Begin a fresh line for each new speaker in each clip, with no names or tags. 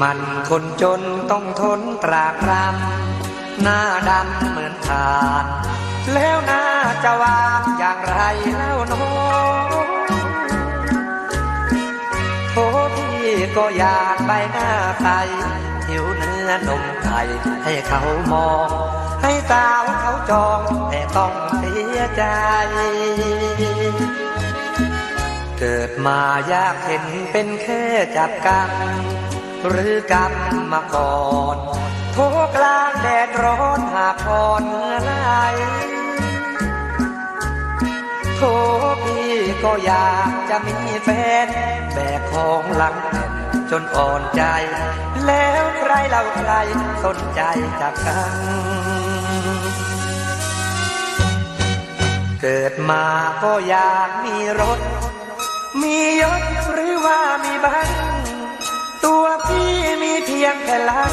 มันคนจนต้องทนตรากตรำหน้าดำเหมือนทาน แล้วหน้าจะวางอย่างไรแล้วน้โทพี่ก็อยากไปหน้าไทยหิวเนื้อนมไข่ให้เขามอง ให้สาวเขาจองแต่ต้องเสียใจเกิดมายากเห็นเป็นแค่จับกัน หรือกรรมมาก่อนโทกลางแดดร้อนหากพรเมื่อไหรโทพี่ก็อยากจะมีแฟนแบกของหลังแผ่นจนอ่อนใจ แล้วใครเราใครสนใจจับกันเกิดมาก็อยากมีรถ มียศหรือว่ามีบ้าน ตัวพี่มีเพียงแค่ลัก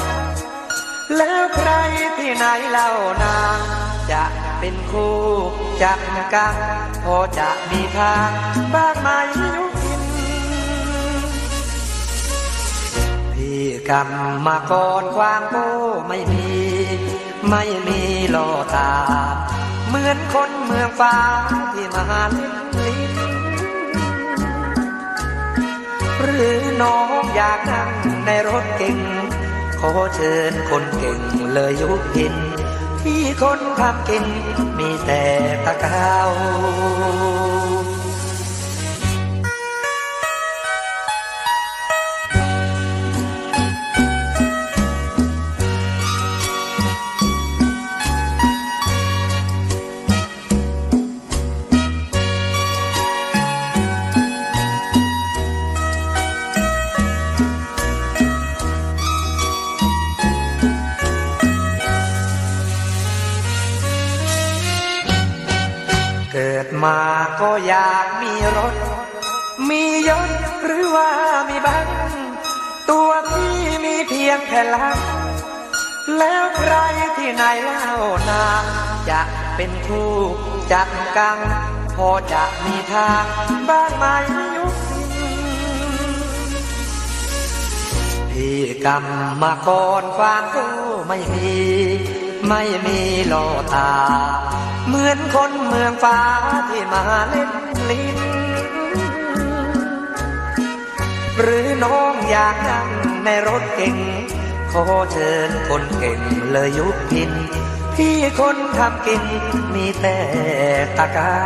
แล้วใครที่ไหนเล่านาง จะเป็นคู่จักกันพอจะมีทางบ้างไหมยุพิน พี่กำมาก่อนความโง่ไม่มี ไม่มีโลตา เหมือนคนเมืองฟ้าที่มาเล่นลิ้นหรือ น้องอยากนั่งในรถเก่ง ขอเชิญคนเก่งเลยยุกิน ที่คนทำกินมีแต่ตะเกา เกิดมาก็อยากมีรถ มียศหรือว่ามีบ้านตัวพี่มีเพียงแค่ลักแล้วใครที่ไหนเล่านาจะเป็นคู่จัดกัง พอจะมีทางบ้านไหมยุพินพี่กำมาก่อนความรู้ไม่มี ไม่มีโลตา เหมือนคนเมืองฟ้าที่มาเล่นลิ้น หรือน้องอยากนั่งในรถเก่ง ขอเชิญคนเก่งเลยยุบพิน ที่คนทำกินมีแต่ตะเกา